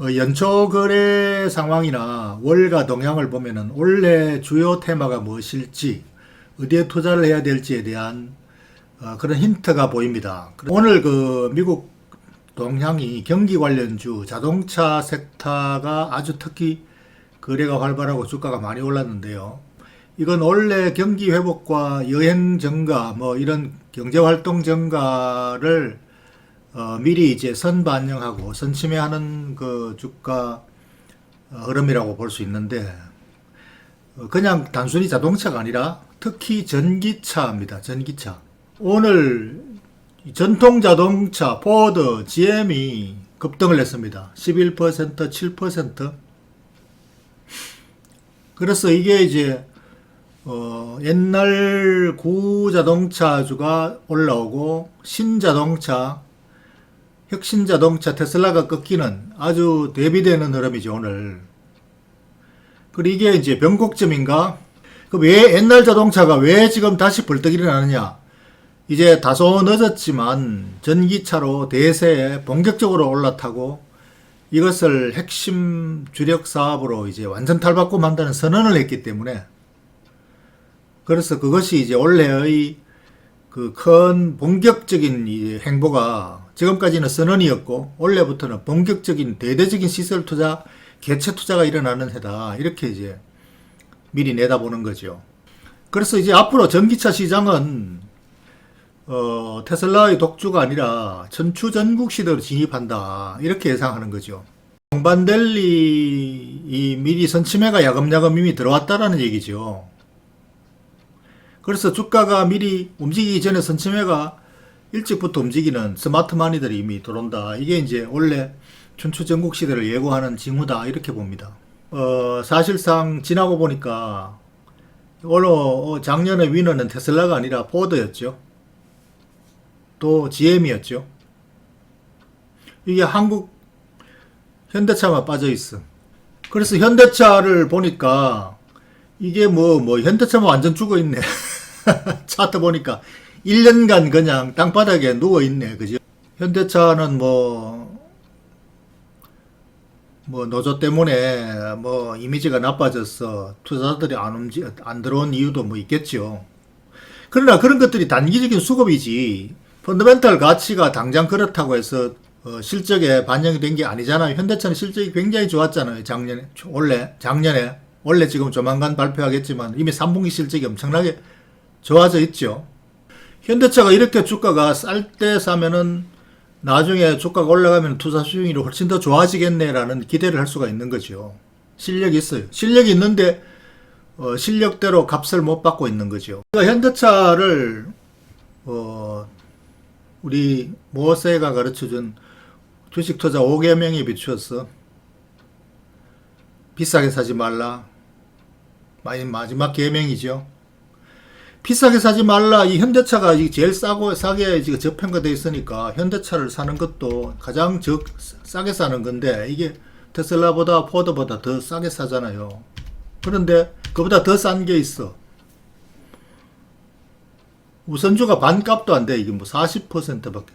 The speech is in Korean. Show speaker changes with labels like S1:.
S1: 어, 연초 거래 상황이나 월가 동향을 보면은 올해 주요 테마가 무엇일지 어디에 투자를 해야 될지에 대한 어, 그런 힌트가 보입니다. 오늘 그 미국 동향이 경기 관련주 자동차 섹터가 아주 특히 거래가 활발하고 주가가 많이 올랐는데요. 이건 원래 경기 회복과 여행 증가 뭐 이런 경제 활동 증가를 어, 미리 이제 선 반영하고 선 침해하는 그 주가 어, 흐름이라고 볼 수 있는데 어, 그냥 단순히 자동차가 아니라 특히 전기차입니다. 전기차. 오늘 이 전통 자동차 포드, GM이 급등을 했습니다. 11%, 7%. 그래서 이게 이제 어, 옛날 구자동차주가 올라오고 신자동차, 혁신 자동차 테슬라가 꺾이는 아주 대비되는 흐름이죠 오늘. 그리고 이게 이제 변곡점인가? 그왜 옛날 자동차가 왜 지금 다시 벌떡 일어나느냐? 이제 다소 늦었지만 전기차로 대세에 본격적으로 올라타고 이것을 핵심 주력 사업으로 이제 완전 탈바꿈한다는 선언을 했기 때문에 그래서 그것이 이제 올해의 그 큰 본격적인 이 행보가 지금까지는 선언이었고 올해부터는 본격적인 대대적인 시설 투자, 개체 투자가 일어나는 해다. 이렇게 이제 미리 내다보는 거죠. 그래서 이제 앞으로 전기차 시장은 어, 테슬라의 독주가 아니라 전추 전국 시대로 진입한다. 이렇게 예상하는 거죠. 동반델리 이 미리 선침해가 야금야금 이미 들어왔다라는 얘기죠. 그래서 주가가 미리 움직이기 전에 선침해가 일찍부터 움직이는 스마트 마니들이 이미 들어온다. 이게 이제 원래 춘추 전국 시대를 예고하는 징후다. 이렇게 봅니다. 어, 사실상 지나고 보니까 오늘 어, 작년에 위너는 테슬라가 아니라 포드였죠. 또 GM이었죠. 이게 한국 현대차만 빠져 있어. 그래서 현대차를 보니까 이게 뭐, 뭐, 현대차만 완전 죽어 있네. 차트 보니까 1년간 그냥 땅바닥에 누워 있네. 그죠? 현대차는 뭐, 뭐, 노조 때문에 뭐, 이미지가 나빠졌어. 투자자들이 안 움직, 안 들어온 이유도 뭐 있겠죠. 그러나 그런 것들이 단기적인 수급이지, 펀더멘탈 가치가 당장 그렇다고 해서 어, 실적에 반영이 된 게 아니잖아요. 현대차는 실적이 굉장히 좋았잖아요. 작년에, 원래, 작년에. 원래 지금 조만간 발표하겠지만 이미 3분기 실적이 엄청나게 좋아져 있죠. 현대차가 이렇게 주가가 쌀 때 사면은 나중에 주가가 올라가면 투자 수익률이 훨씬 더 좋아지겠네라는 기대를 할 수가 있는 거죠. 실력이 있어요. 실력이 있는데 어, 실력대로 값을 못 받고 있는 거죠. 그러니까 현대차를 어, 우리 모세가 가르쳐준 주식 투자 5개명에 비추어서 비싸게 사지 말라. 마지막 계명이죠. 비싸게 사지 말라. 이 현대차가 이 제일 싸고 싸게 지금 저평가돼 있으니까 현대차를 사는 것도 가장 적 싸게 사는 건데 이게 테슬라보다 포드보다 더 싸게 사잖아요. 그런데 그보다 더 싼 게 있어. 우선주가 반값도 안 돼. 이게 뭐 40%밖에.